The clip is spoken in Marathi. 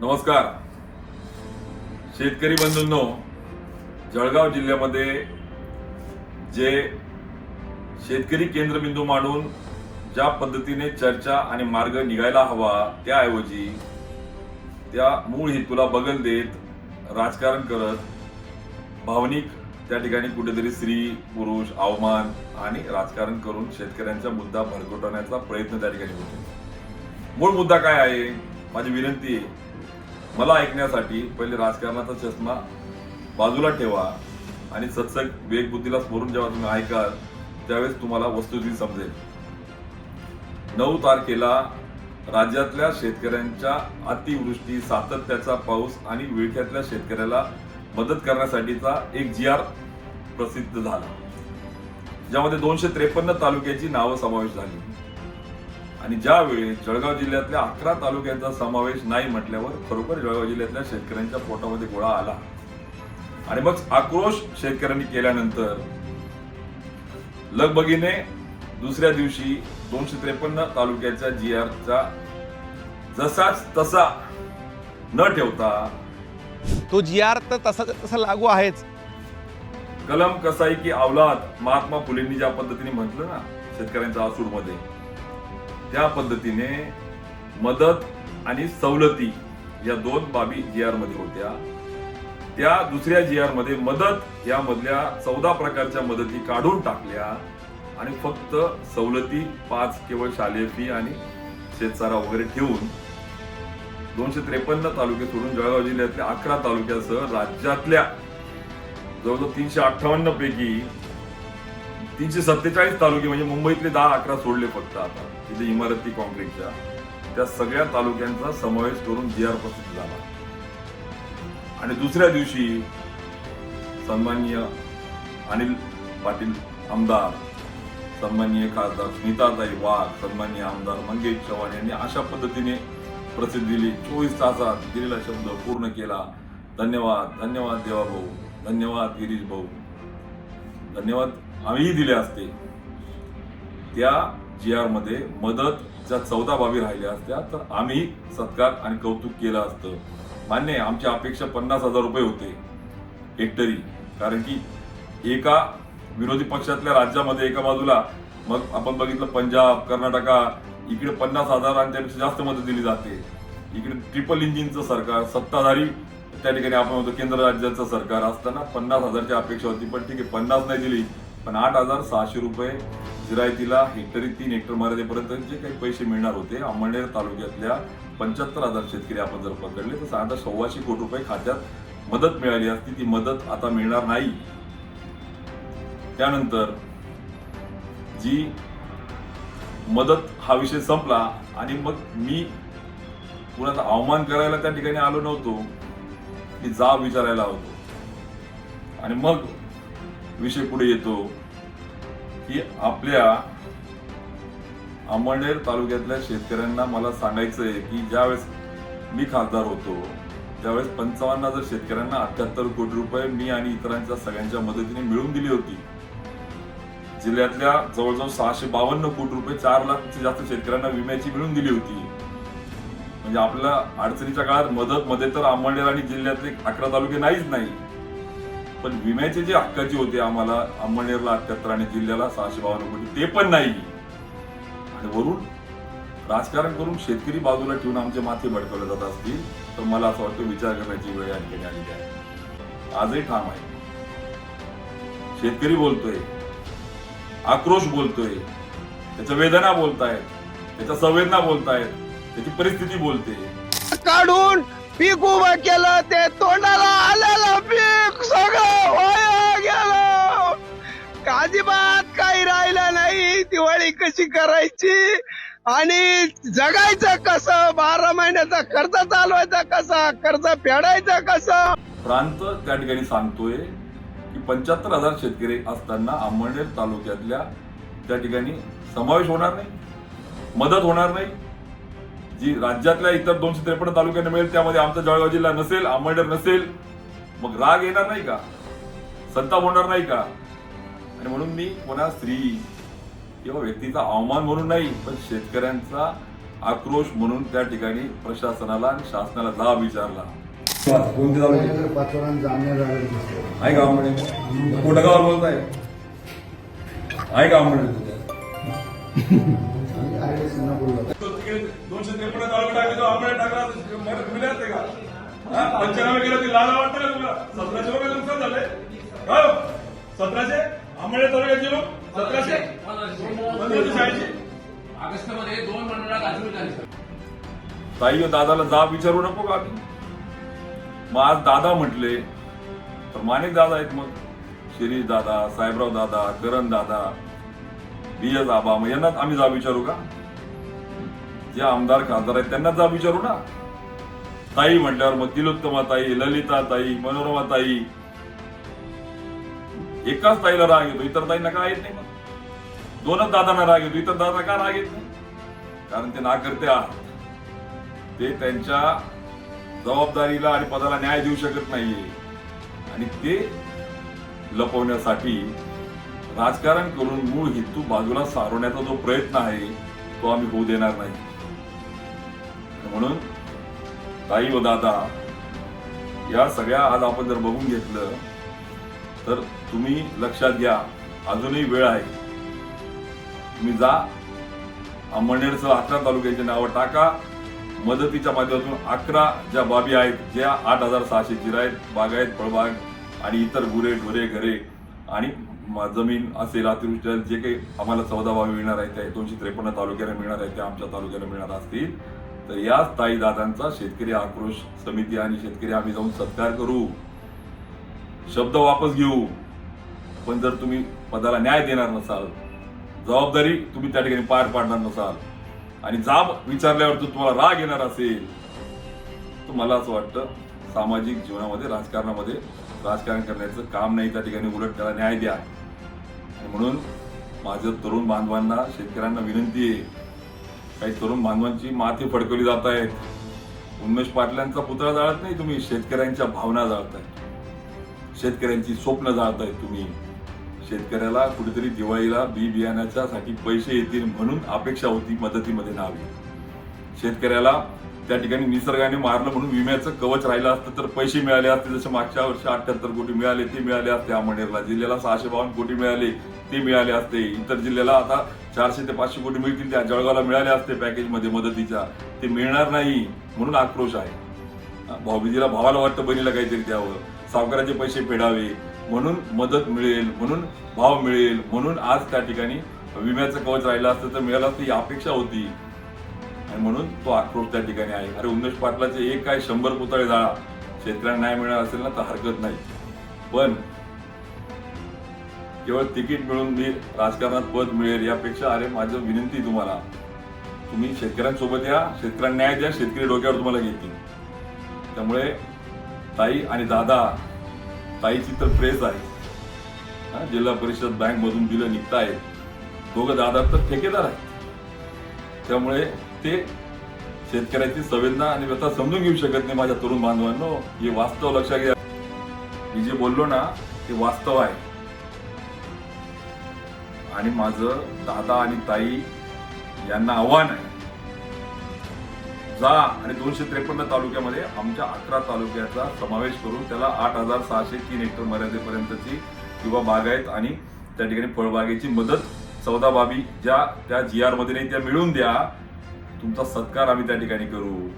नमस्कार. शेतकरी बंधूंनो जळगाव जिल्ह्यामध्ये जे शेतकरी केंद्रबिंदू मांडून ज्या पद्धतीने चर्चा आणि मार्ग निघायला हवा त्याऐवजी त्या मूळ हेतूला बगल देत राजकारण करत भावनिक त्या ठिकाणी कुठेतरी स्त्री पुरुष अवमान आणि राजकारण करून शेतकऱ्यांचा मुद्दा भरकटवण्याचा प्रयत्न त्या ठिकाणी होतो. मूळ मुद्दा काय आहे? माझी विनंती आहे मला ऐकण्यासाठी पहिले राजकारणाचा चष्मा बाजूला ठेवा आणि सत्संग वेगबुद्धीला स्मरून जेव्हा तुम्ही ऐकाल त्यावेळेस तुम्हाला वस्तुस्थिती समजेल. नऊ तारखेला राज्यातल्या शेतकऱ्यांच्या अतिवृष्टी सातत्याचा पाऊस आणि विळख्यातल्या शेतकऱ्याला मदत करण्यासाठीचा एक जी आर प्रसिद्ध झाला. ज्यामध्ये दोनशे त्रेपन्न तालुक्याची नावं समावेश झाली. आणि ज्यावेळी जळगाव जिल्ह्यातल्या अकरा तालुक्यांचा समावेश नाही म्हटल्यावर खरोखर जळगाव जिल्ह्यातल्या शेतकऱ्यांच्या पोटामध्ये गोळा आला. आणि मग आक्रोश शेतकऱ्यांनी केल्यानंतर लगबगीने दुसऱ्या दिवशी दोनशे त्रेपन्न तालुक्याच्या जी आरचा जसाच तसा न ठेवता तो जी आर तर तसा तसा लागू आहेच. कलम कसाई की औलाद महात्मा फुलेंनी ज्या पद्धतीने म्हटलं ना शेतकऱ्यांच्या आसूडमध्ये त्या पद्धतीने मदत आणि सवलती या दोन बाबी जी आरमध्ये होत्या. त्या दुसऱ्या जी आरमध्ये मदत या मधल्या चौदा प्रकारच्या मदती काढून टाकल्या आणि फक्त सवलती पाच केवळ शालेय फी आणि शेतसारा वगैरे ठेवून दोनशे त्रेपन्न तालुके सोडून जळगाव जिल्ह्यातल्या अकरा तालुक्यासह राज्यातल्या जवळजवळ तीनशे अठ्ठावन्न पैकी तीनशे सत्तेचाळीस तालुके म्हणजे मुंबईतले दहा अकरा सोडले फक्त आता. तिथे इमारती कॉन्क्रीटच्या त्या सगळ्या तालुक्यांचा समावेश करून जी आर प्रसिद्ध झाला. आणि दुसऱ्या दिवशी सन्माननीय अनिल पाटील आमदार सन्माननीय खासदार स्मिताताई वाघ सन्माननीय आमदार मंगेश चव्हाण यांनी अशा पद्धतीने प्रसिद्धी दिली. चोवीस तासात दिलेला शब्द पूर्ण केला. धन्यवाद धन्यवाद देवा भाऊ धन्यवाद गिरीश भाऊ. धन्यवाद. आम्हीही दिले असते. त्या जी आरमध्ये मदत ज्या चौदा बाबी राहिल्या असत्या तर आम्ही सत्कार आणि कौतुक केलं असतं. मान्य आमची अपेक्षा पन्नास हजार रुपये होते. हेक्टरी कारण की एका विरोधी पक्षातल्या राज्यामध्ये एका बाजूला मग आपण बघितलं पंजाब कर्नाटका इकडे पन्नास हजार आणि त्यापेक्षा जास्त मदत दिली जाते. इकडे ट्रिपल इंजिनचं सरकार सत्ताधारी त्या ठिकाणी आपण होतो केंद्र राज्याचं सरकार असताना पन्नास हजारची अपेक्षा होती पण ठीक आहे पन्नास नाही दिली. पण आठ हजार सहाशे रुपये जिरायतीला हेक्टरी तीन हेक्टर मर्यादेपर्यंत जे काही पैसे मिळणार होते अंमळनेर तालुक्यातल्या पंच्याहत्तर हजार शेतकरी आपण जर पकडले तर साधारण सव्वाशे कोटी रुपये खात्यात मदत मिळाली असती. ती मदत आता मिळणार नाही. त्यानंतर जी मदत हा विषय संपला आणि मग मी कुणाचा अवमान करायला त्या ठिकाणी आलो नव्हतो. मी जाब विचारायला होतो. आणि मग विषय पुढे येतो. की आपल्या अमळनेर तालुक्यातल्या शेतकऱ्यांना मला सांगायचं आहे की ज्यावेळेस मी खासदार होतो त्यावेळेस पंचावन्न हजार शेतकऱ्यांना अठ्याहत्तर कोटी रुपये मी आणि इतरांच्या सगळ्यांच्या मदतीने मिळवून दिली होती. जिल्ह्यातल्या जवळजवळ सहाशे बावन्न कोटी रुपये चार लाखच्या जास्त शेतकऱ्यांना विम्याची मिळून दिली होती. म्हणजे आपल्या अडचणीच्या काळात मदत मध्ये तर अंमळनेर आणि जिल्ह्यातले अकरा तालुके नाहीच नाही. पण विम्याचे जे हक्काचे होते आम्हाला अंमळनेरला अठ्याहत्तर आणि जिल्ह्याला सहाशे बावन्न कोटी ते पण नाही. आणि वरून राजकारण करून शेतकरी बाजूला ठेवून आमचे माथे भडकवले जात असतील तर मला असं वाटतं विचार करण्याची वेळ या ठिकाणी आलेली आहे. आजही ठाम आहे. शेतकरी बोलतोय आक्रोश बोलतोय त्याच्या वेदना बोलतायत त्याच्या संवेदना बोलतायत त्याची परिस्थिती बोलते. काढून पीक उभं केलं ते तोंडाला आलेलं पीक. सगळं वाया गेलं. अजिबात काही राहिलं नाही. दिवाळी कशी करायची? आणि जगायचं कसं? बारा महिन्याचा कर्ज चालवायचा कसा? कर्ज फेडायचं कसं? प्रांत त्या ठिकाणी सांगतोय की पंच्याहत्तर हजार शेतकरी असताना अंमळनेर तालुक्यातल्या त्या ठिकाणी समावेश होणार नाही मदत होणार नाही. जी राज्यातल्या इतर दोनशे त्रेपन्न तालुक्यांना मिळेल त्यामध्ये आमचा जळगाव जिल्हा नसेल अंमळनेर नसेल मग राग येणार नाही का? संताप होणार नाही का? आणि म्हणून मी कोणा स्त्री किंवा व्यक्तीचा अवमान म्हणून नाही पण शेतकऱ्यांचा आक्रोश म्हणून त्या ठिकाणी प्रशासनाला आणि शासनाला जाब विचारला. आहे? कोणत्या आहे सिंगापूरला. दोनशे त्रेपन्न तालुका टाकले तो आपण टाकला मदत मिळत का? हा? पंचनामे केलं ते लाला वाटतं का तुला सतराशे रुपये नुकसान झाले हो? सतराशे? आंबळे तालुक्यात गेलो? सतराशे? पंधराशे शहाऐंशी ऑगस्टमध्ये दोन मंडळात सर. ताई व दादाला जाब विचारू नको का आम्ही मग आज दादा म्हटले तर माणिक दादा आहेत मग. शिरीष दादा साहेबराव दादा करण दादा बी एस आबा मग यांनाच आम्ही जाब विचारू का? जे आमदार खासदार आहेत त्यांनाच जा विचारू ना. ताई म्हटल्यावर मग तिलोत्तमा ताई ललिता ताई मनोरमा ताई. एकाच ताईला राग येतो इतर ताईंना काय येत नाही मग? दोनच दादांना राग येतो इतर दादा का राग येत नाही? कारण ते नाकर्ते आहात. ते त्यांच्या जबाबदारीला आणि पदाला न्याय देऊ शकत नाहीये. आणि ते लपवण्यासाठी राजकारण करून मूळ हेतू बाजूला सारवण्याचा जो प्रयत्न आहे तो आम्ही होऊ देणार नाही. म्हणून ताई व दादा या सगळ्या आज आपण जर बघून घेतलं तर तुम्ही लक्षात घ्या अजूनही वेळ आहे. तुम्ही जा अंमळनेरसह अकरा तालुक्याचे नावं टाका. मदतीच्या माध्यमातून अकरा ज्या बाबी आहेत ज्या आठ हजार सहाशे जिरा आहेत बागायत फळबाग आणि इतर गुरे ढोरे घरे आणि जमीन असेल अतिवृष्टी जे काही आम्हाला चौदा बाबी मिळणार आहेत त्या दोनशे त्रेपन्न तालुक्याला मिळणार आहेत त्या आमच्या तालुक्याला मिळणार असतील. तर याच स्थायी दादांचा शेतकरी आक्रोश समिती आणि शेतकरी आम्ही जाऊन सत्कार करू. शब्द वापस घेऊ. पण जर तुम्ही पदाला न्याय देणार नसाल जबाबदारी तुम्ही त्या ठिकाणी पार पाडणार नसाल आणि जाब विचारल्यावर जर तुम्हाला राग येणार असेल तर मला असं वाटतं सामाजिक जीवनामध्ये राजकारणामध्ये राजकारण करण्याचं काम नाही त्या ठिकाणी उलट त्याला न्याय द्या. म्हणून माझं तरुण बांधवांना शेतकऱ्यांना विनंती आहे काही तरुण बांधवांची माती फडकवली जात आहेत. उन्मेष पाटलांचा पुतळा जाळत नाही तुम्ही शेतकऱ्यांच्या भावना जाळतायत शेतकऱ्यांची स्वप्न जाळतायत तुम्ही. शेतकऱ्याला कुठेतरी दिवाळीला बी बियाण्याच्या साठी पैसे येतील म्हणून अपेक्षा होती मदतीमध्ये नावी शेतकऱ्याला त्या ठिकाणी निसर्गाने मारलं म्हणून विम्याचं कवच राहिलं असतं तर पैसे मिळाले असते जसे मागच्या वर्षी अठ्याहत्तर कोटी मिळाले ते मिळाले असते अमळनेरला. जिल्ह्याला सहाशे बावन्न कोटी मिळाले ते मिळाले असते. इतर जिल्ह्याला आता चारशे ते पाचशे कोटी मिळतील त्या जळगावला मिळाले असते पॅकेजमध्ये मदतीच्या. ते मिळणार नाही म्हणून आक्रोश आहे. भाऊबीजीला भावाला वाटतं बहिणीला काहीतरी द्यावं. सावकाराचे पैसे फेडावे म्हणून मदत मिळेल म्हणून भाव मिळेल म्हणून आज त्या ठिकाणी विम्याचं कवच राहिलं असतं तर मिळालं असतं ही अपेक्षा होती. आणि म्हणून तो आक्रोश त्या ठिकाणी आहे. अरे उमेश पाटलाचे एक काय शंभर पुतळे जाळा. शेतकऱ्यांना न्याय मिळणार असेल ना तर हरकत नाही. पण केवळ तिकीट मिळून मी राजकारणात पद मिळेल यापेक्षा अरे माझं विनंती तुम्हाला तुम्ही शेतकऱ्यांसोबत या शेतकऱ्यांना न्याय द्या शेतकरी डोक्यावर तुम्हाला घेतील. त्यामुळे ताई आणि दादा ताईची तर प्रेस आहे. हा, जिल्हा परिषद बँक मधून बिलं निघतायत. दोघं दादा तर ठेकेदार आहेत. त्यामुळे ते शेतकऱ्याची संवेदना आणि व्यथा समजून घेऊ शकत नाही माझ्या तरुण बांधवांनो. हे वास्तव लक्षात घ्या. मी जे बोललो ना ते वास्तव आहे. आणि माझं दादा आणि ताई यांना आव्हान आहे. जा आणि दोनशे त्रेपन्न तालुक्यामध्ये आमच्या अकरा तालुक्याचा समावेश करून त्याला आठ हजार सहाशे तीन हेक्टर मर्यादेपर्यंतची किंवा बागायत आणि त्या ठिकाणी फळबागेची मदत चौदा बाबी ज्या त्या जी आरमध्ये नाही त्या मिळून द्या. तुमचा सत्कार आम्ही त्या ठिकाणी करू.